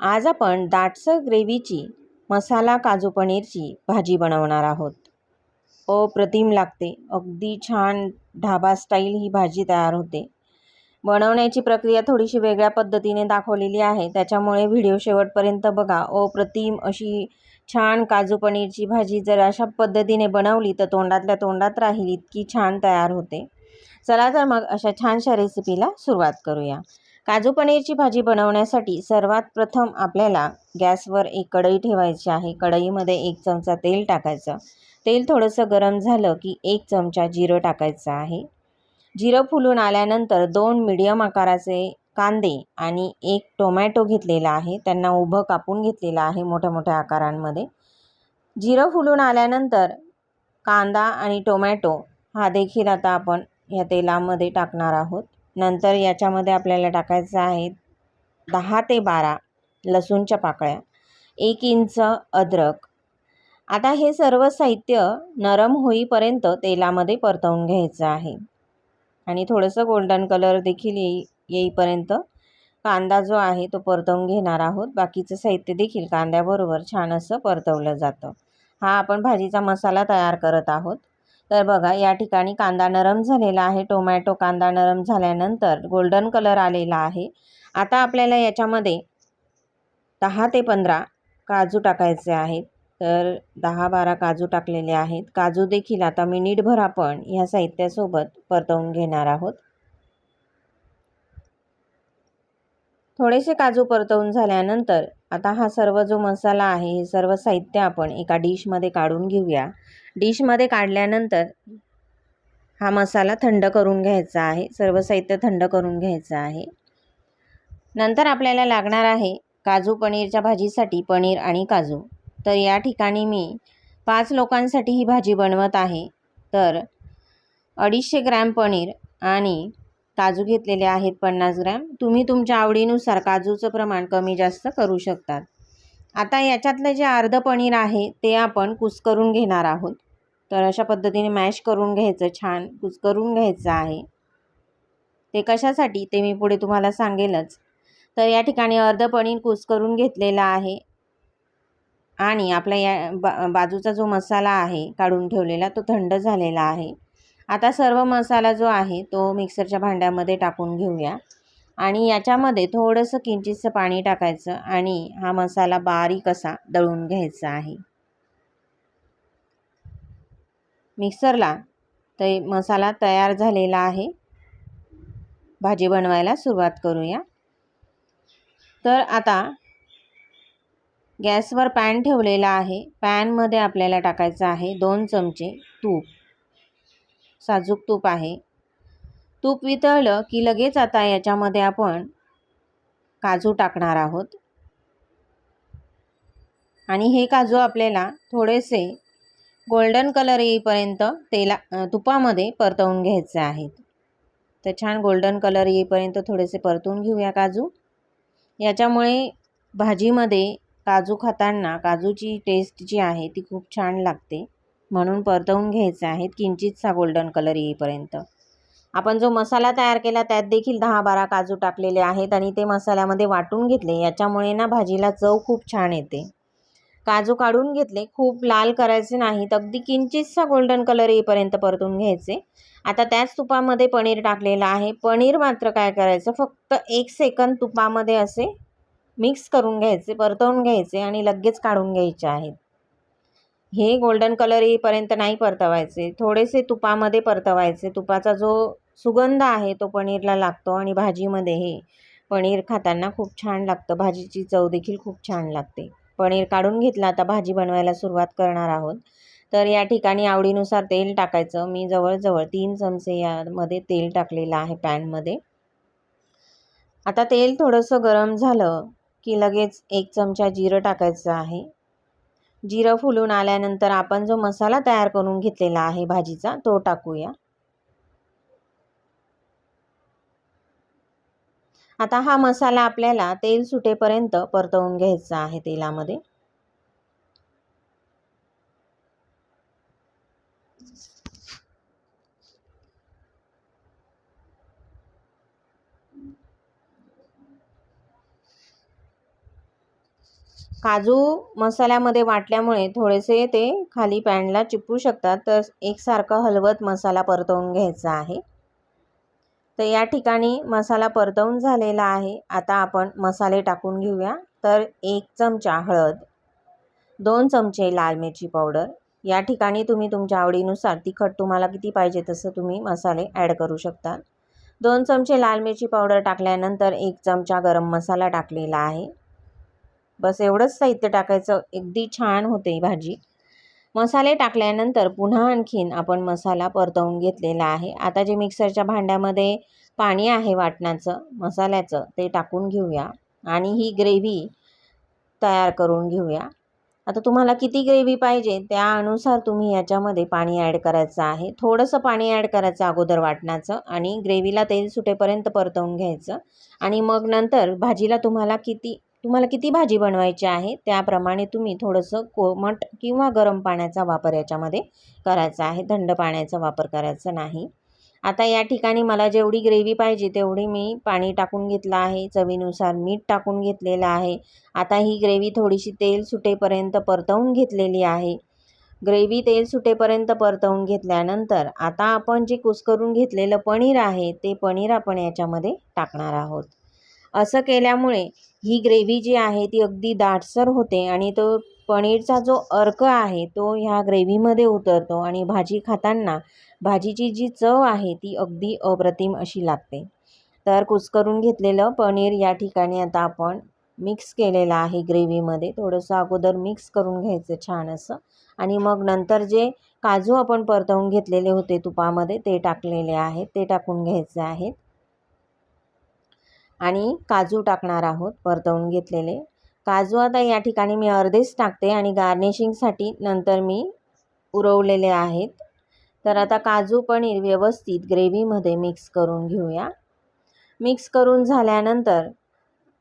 आज आपण दाटसर ग्रेव्हीची मसाला काजू पनीरची भाजी बनवणार आहोत. अप्रतिम लागते. अगदी छान ढाबा स्टाईल ही भाजी तयार होते. बनवण्याची प्रक्रिया थोडीशी वेगळ्या पद्धतीने दाखवलेली आहे. त्याच्यामुळे व्हिडिओ शेवटपर्यंत बघा. अप्रतिम अशी छान काजू पनीरची भाजी जर अशा पद्धतीने बनवली तर तोंडातल्या तोंडात राहील इतकी छान तयार होते. चला तर मग अशा छानशा रेसिपीला सुरुवात करूया. काजू पनीरची भाजी बनवण्यासाठी सर्वात प्रथम आपल्याला गॅसवर एक कढई ठेवायची आहे. कढईमध्ये एक चमचा तेल टाकायचं. तेल थोडंसं गरम झालं की एक चमचा जिरं टाकायचं आहे. जिरं फुलून आल्यानंतर दोन मिडियम आकाराचे कांदे आणि एक टोमॅटो घेतलेला आहे. त्यांना उभं कापून घेतलेलं आहे मोठ्या मोठ्या आकारांमध्ये. जिरं फुलून आल्यानंतर कांदा आणि टोमॅटो हा देखील आता आपण ह्या तेलामध्ये टाकणार आहोत. नंतर याच्यामध्ये आपल्याला टाकायचं आहे दहा ते बारा लसूणच्या पाकळ्या एक इंच अद्रक. आता हे सर्व साहित्य नरम होईपर्यंत तेलामध्ये परतवून घ्यायचं आहे. आणि थोडंसं गोल्डन कलर देखील येई येईपर्यंत कांदा जो आहे तो परतवून घेणार आहोत. बाकीचं साहित्य देखील कांद्याबरोबर छान असं परतवलं जातं. हा आपण भाजीचा मसाला तयार करत आहोत. तर बघा या ठिकाणी कांदा नरम झालेला आहे. टोमॅटो कांदा नरम झाल्यानंतर गोल्डन कलर आलेला आहे. आता आपल्याला याच्यामध्ये दहा ते पंधरा काजू टाकायचे आहेत. तर दहा बारा काजू टाकलेले आहेत. काजू देखील आता मिनिटभर आपण ह्या साहित्यासोबत परतवून घेणार आहोत. थोडेसे काजू परतवून झाल्यानंतर आता हा सर्व जो मसाला आहे हे सर्व साहित्य आपण एका डिशमध्ये काढून घेऊया. डिशमध्ये काढल्यानंतर हा मसाला थंड करून घ्यायचा आहे. सर्व साहित्य थंड करून घ्यायचं आहे. नंतर आपल्याला लागणार आहे काजू पनीरच्या भाजीसाठी पनीर आणि काजू. तर या ठिकाणी मी पाच लोकांसाठी ही भाजी बनवत आहे. तर अडीचशे ग्रॅम पनीर आणि काजू घेतलेले आहेत पन्नास ग्रॅम. तुम्ही तुमच्या आवडीनुसार काजूचं प्रमाण कमी जास्त करू शकतात आता याच्यातलं जे अर्ध पनीर आहे ते आपण कुस्करून घेणार आहोत. तर अशा पद्धतीने मॅश करून घ्यायचं छान कुस्करून घ्यायचं आहे. ते कशासाठी ते मी पुढे तुम्हाला सांगेलच. तर या ठिकाणी अर्ध पनीर कुस्करून घेतलेला आहे. आणि आपला या बा बाजूचा जो मसाला आहे काढून ठेवलेला तो थंड झालेला आहे. आता सर्व मसाला जो आहे तो मिक्सरच्या भांड्यामध्ये टाकून घेऊया. आणि याच्यामध्ये थोडंसं किंचितचं पाणी टाकायचं आणि हा मसाला बारीक असा दळून घ्यायचा आहे. मिक्सरला ते मसाला तयार झालेला आहे. भाजी बनवायला सुरुवात करूया. तर आता गॅसवर पॅन ठेवलेला आहे. पॅनमध्ये आपल्याला टाकायचं आहे दोन चमचे तूप. साजूक तूप आहे. तूप वितळलं की लगेच आता याच्यामध्ये आपण काजू टाकणार आहोत. आणि हे काजू आपल्याला थोडेसे गोल्डन कलर येईपर्यंत तेला तुपामध्ये परतवून घ्यायचे आहेत. तर छान गोल्डन कलर येईपर्यंत थोडेसे परतून घेऊया काजू. याच्यामुळे भाजीमध्ये काजू खाताना काजूची टेस्ट जी आहे ती खूप छान लागते. म्हणून परतवून घ्यायचे आहेत किंचितसा गोल्डन कलर येईपर्यंत. आपण जो मसाला तयार केला त्यात देखील दहा बारा काजू टाकलेले आहेत आणि ते मसाल्यामध्ये वाटून घेतले. याच्यामुळे ना भाजीला चव खूप छान येते. काजू काढून घेतले. खूप लाल करायचे नाहीत. अगदी किंचितसा गोल्डन कलर येईपर्यंत परतून घ्यायचे. आता त्याच तुपामध्ये पनीर टाकलेलं आहे. पनीर मात्र काय करायचं? फक्त एक सेकंद तुपामध्ये असे मिक्स करून घ्यायचे परतवून घ्यायचे आणि लगेच काढून घ्यायचे आहेत. हे गोल्डन कलर येईपर्यंत नाही परतवायचे. थोडेसे तुपामध्ये परतवायचे. तुपाचा जो सुगंध आहे तो पनीरला लागतो आणि भाजीमध्ये हे पनीर खाताना खूप छान लागतं. भाजीची चव देखील खूप छान लागते. पनीर काढून घेतलं. आता भाजी बनवायला सुरुवात करणार आहोत. तर या ठिकाणी आवडीनुसार तेल टाकायचं. मी जवळजवळ तीन चमचे यामध्ये तेल टाकलेलं आहे पॅनमध्ये. आता तेल थोडंसं गरम झालं की लगेच एक चमचा जिरं टाकायचं आहे. जिरं फुलून आल्यानंतर आपण जो मसाला तयार करून घेतलेला आहे भाजीचा तो टाकूया. आता हा मसाला आपल्याला तेल सुटेपर्यंत परतवून घ्यायचा आहे तेलामध्ये. काजू मसाल्यामध्ये वाटल्यामुळे थोडेसे ते खाली पॅनला चिपू शकतात तर एकसारखं हलवत मसाला परतवून घ्यायचा आहे. तर या ठिकाणी मसाला परतवून झालेला आहे. आता आपण मसाले टाकून घेऊया. तर एक चमचा हळद दोन चमचे लाल मिरची पावडर. या ठिकाणी तुम्ही तुमच्या आवडीनुसार तिखट तुम्हाला किती पाहिजे तसं तुम्ही मसाले ॲड करू शकता. दोन चमचे लाल मिरची पावडर टाकल्यानंतर एक चमचा गरम मसाला टाकलेला आहे. बस एवढंच साहित्य टाकायचं. अगदी छान होते भाजी. मसाले टाकल्यानंतर पुन्हा आणखीन आपण मसाला परतवून घेतलेला आहे. आता जे मिक्सरच्या भांड्यामध्ये पाणी आहे वाटणाचं मसाल्याचं ते टाकून घेऊया आणि ही ग्रेव्ही तयार करून घेऊया. आता तुम्हाला किती ग्रेव्ही पाहिजे त्यानुसार तुम्ही याच्यामध्ये पाणी ॲड करायचं आहे. थोडंसं पाणी ॲड करायचं अगोदर वाटणाचं आणि ग्रेव्हीला तेल सुटेपर्यंत परतवून घ्यायचं आणि मग नंतर भाजीला तुम्हाला किती तुम्हाला किती भाजी बनवायची आहे? त्याप्रमाणे तुम्ही थोडंसं कोमट किंवा गरम पाण्याचा वापर याच्यामध्ये करायचा आहे. थंड पाण्याचा वापर करायचा नाही. आता या ठिकाणी मला जेवढी ग्रेव्ही पाहिजे तेवढी मी पाणी टाकून घेतलं आहे. चवीनुसार मीठ टाकून घेतलेलं आहे. आता ही ग्रेव्ही थोडीशी तेल सुटेपर्यंत परतवून घेतलेली आहे. ग्रेव्ही तेल सुटेपर्यंत परतवून घेतल्यानंतर आता आपण जे कुस्करून घेतलेलं पनीर आहे ते पनीर आपण याच्यामध्ये टाकणार आहोत. असं केल्यामुळे ही ग्रेव्ही जी आहे ती अगदी दाटसर होते आणि तो पनीरचा जो अर्क आहे तो ह्या ग्रेव्हीमध्ये उतरतो आणि भाजी खाताना भाजीची जी चव आहे ती अगदी अप्रतिम अशी लागते. तर कुस्करून घेतलेलं पनीर या ठिकाणी आता आपण मिक्स केलेलं आहे ग्रेव्हीमध्ये. थोडंसं अगोदर मिक्स करून घ्यायचं छान असं. आणि मग नंतर जे काजू आपण परतवून घेतलेले होते तुपामध्ये ते टाकलेले आहेत ते टाकून घ्यायचे आहेत. आणि काजू टाकणार आहोत परतवून घेतलेले. काजू आता या ठिकाणी मी अर्धेच टाकते आणि गार्निशिंगसाठी नंतर मी उरवलेले आहेत. तर आता काजू पनीर व्यवस्थित ग्रेव्हीमध्ये मिक्स करून घेऊया. मिक्स करून झाल्यानंतर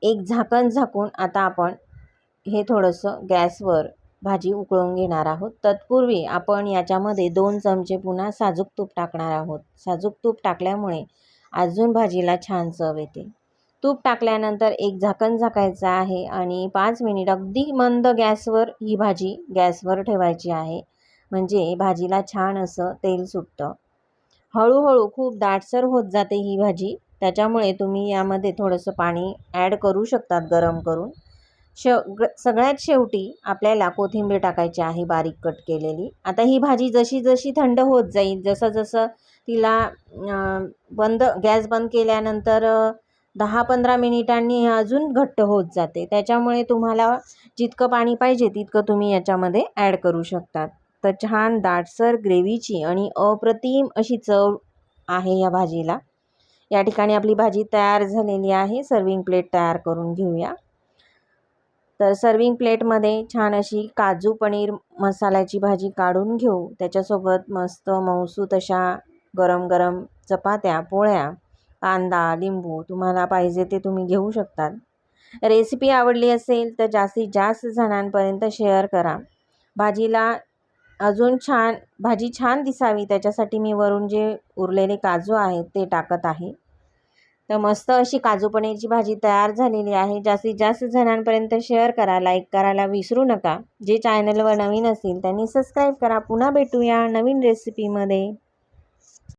एक झाकण झाकून आता आपण हे थोडंसं गॅसवर भाजी उकळून घेणार आहोत. तत्पूर्वी आपण याच्यामध्ये दोन चमचे पुन्हा साजूक तूप टाकणार आहोत. साजूक तूप टाकल्यामुळे अजून भाजीला छान चव येते. तूप टाकल्यानंतर एक झाकण झाकायचं आहे आणि पाच मिनिट अगदी मंद गॅसवर ही भाजी गॅसवर ठेवायची आहे. म्हणजे भाजीला छान असं तेल सुटतं. हळूहळू खूप दाटसर होत जाते ही भाजी. त्याच्यामुळे तुम्ही यामध्ये थोडंसं पाणी ॲड करू शकतात गरम करून. शेव सगळ्यात शेवटी आपल्याला कोथिंबीर टाकायची आहे बारीक कट केलेली. आता ही भाजी जशी जशी थंड होत जाईल जसं जसं तिला बंद गॅस बंद केल्यानंतर दहा पंधरा मिनिटांनी हे अजून घट्ट होत जाते. त्याच्यामुळे तुम्हाला जितकं पाणी पाहिजे तितकं तुम्ही याच्यामध्ये ॲड करू शकतात. तर छान दाटसर ग्रेव्हीची आणि अप्रतिम अशी चव आहे या भाजीला. या ठिकाणी आपली भाजी तयार झालेली आहे. सर्विंग प्लेट तयार करून घेऊया. तर सर्विंग प्लेटमध्ये छान अशी काजू पनीर मसाल्याची भाजी काढून घेऊ. त्याच्यासोबत मस्त मऊसू अशा गरम गरम चपात्या पोळ्या कांदा लिंबू तुम्हाला पाहिजे ते तुम्ही घेऊ शकतात. रेसिपी आवडली असेल तर जास्तीत जास्त जणांपर्यंत शेअर करा. भाजीला अजून छान भाजी छान दिसावी त्याच्यासाठी मी वरून जे उरलेले काजू आहेत ते टाकत आहे. तर मस्त अशी काजू पनीरची भाजी तयार झालेली आहे. जास्तीत जास्त जणांपर्यंत शेअर करा लाईक करायला विसरू नका. जे चॅनलवर नवीन असतील त्यांनी सबस्क्राईब करा. पुन्हा भेटूया नवीन रेसिपीमध्ये